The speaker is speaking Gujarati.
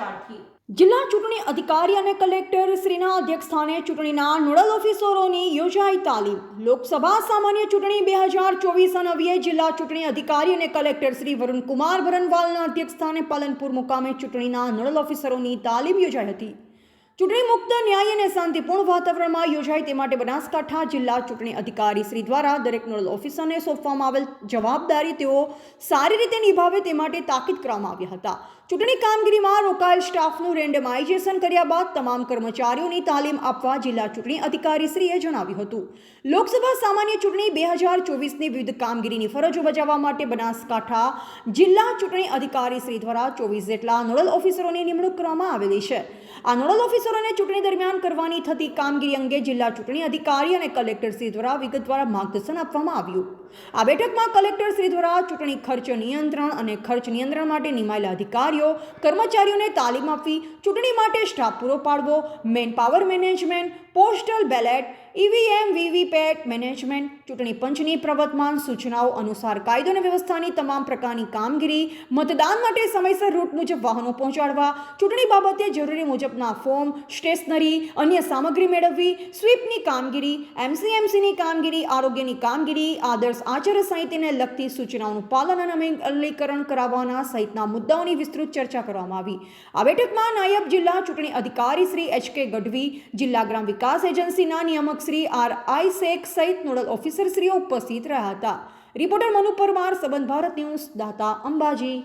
રાખી જિલ્લા ચૂંટણી અધિકારી અને કલેક્ટર શ્રીના અધ્યક્ષસ્થાને ચૂંટણીના નોડલ ઓફિસરોની યોજાઈ તાલીમ. લોકસભા સામાન્ય ચૂંટણી બે હજાર ચોવીસ અનવ્યે જિલ્લા ચૂંટણી અધિકારી અને કલેક્ટર શ્રી વરુણકુમાર ભરનવાલના અધ્યક્ષસ્થાને પાલનપુર મુકામે ચૂંટણીના નોડલ ઓફિસરોની તાલીમ યોજાઈ હતી. ચૂંટણી મુક્ત ન્યાય અને શાંતિપૂર્ણ વાતાવરણમાં યોજાય તે માટે બનાસકાંઠા જિલ્લા ચૂંટણી અધિકારી શ્રી દ્વારા દરેક નોડલ ઓફિસરને સોંપવામાં આવેલ જવાબદારી તેઓ સારી રીતે નિભાવે તે માટે તાકીદ કરવામાં આવ્યા હતા. ચૂંટણી કામગીરીમાં રોકાયેલ સ્ટાફનું રેન્ડમાઇઝેશન કર્યા બાદ તમામ કર્મચારીઓની તાલીમ આપવા જિલ્લા ચૂંટણી અધિકારીશ્રીએ જણાવ્યું હતું. લોકસભા સામાન્ય ચૂંટણી બે હજાર ચોવીસની વિવિધ કામગીરીની ફરજો બજાવવા માટે બનાસકાંઠા જિલ્લા ચૂંટણી અધિકારીશ્રી દ્વારા ચોવીસ જેટલા નોડલ ઓફિસરોની નિમણૂક કરવામાં આવેલી છે. આ નોડલ ઓફિસરોને ચૂંટણી દરમિયાન કરવાની થતી કામગીરી અંગે જિલ્લા ચૂંટણી અધિકારી અને કલેક્ટરશ્રી દ્વારા વિગતવાર માર્ગદર્શન આપવામાં આવ્યું. આ બેઠકમાં કલેક્ટરશ્રી દ્વારા ચૂંટણી ખર્ચ નિયંત્રણ અને ખર્ચ નિયંત્રણ માટે નિમાયેલા અધિકારીઓ, કર્મચારીઓને તાલીમ આપવી, ચૂંટણી માટે સ્ટાફ પૂરો પાડવો, man power management postal ballot EVM VVPAT management, ચૂંટણી પંચની પ્રવર્તમાન સૂચનાઓ અનુસાર કાયદો અને વ્યવસ્થાની તમામ પ્રકારની કામગીરી, મતદાન માટે સમયસર રૂટ મુજબ વાહનો પહોંચાડવા, ચૂંટણી બાબતે જરૂરી મુજબના ફોર્મ, સ્ટેશનરી, અન્ય સામગ્રી મેળવવી, સ્વીપની કામગીરી એમસીએમસીની કામગીરી, આરોગ્યની કામગીરી, આદર્શ આચાર સંહિતાને લગતી સૂચનાઓનું પાલન અને અમલીકરણ કરાવવાના સહિતના મુદ્દાઓની વિસ્તૃત ચર્ચા કરવામાં આવી. આ બેઠકમાં નાયબ જિલ્લા ચૂંટણી અધિકારી શ્રી એચ કે ગઢવી, જિલ્લા ગ્રામ વિકાસ એજન્સીના નિયામક શ્રી આર આઈ શેખ સહિત નોડલ ઓફિસરશ્રીઓ ઉપસ્થિત રહ્યા હતા. રિપોર્ટર મનુ પરમાર, સંબંધ ભારત ન્યૂઝ, દાતા અંબાજી.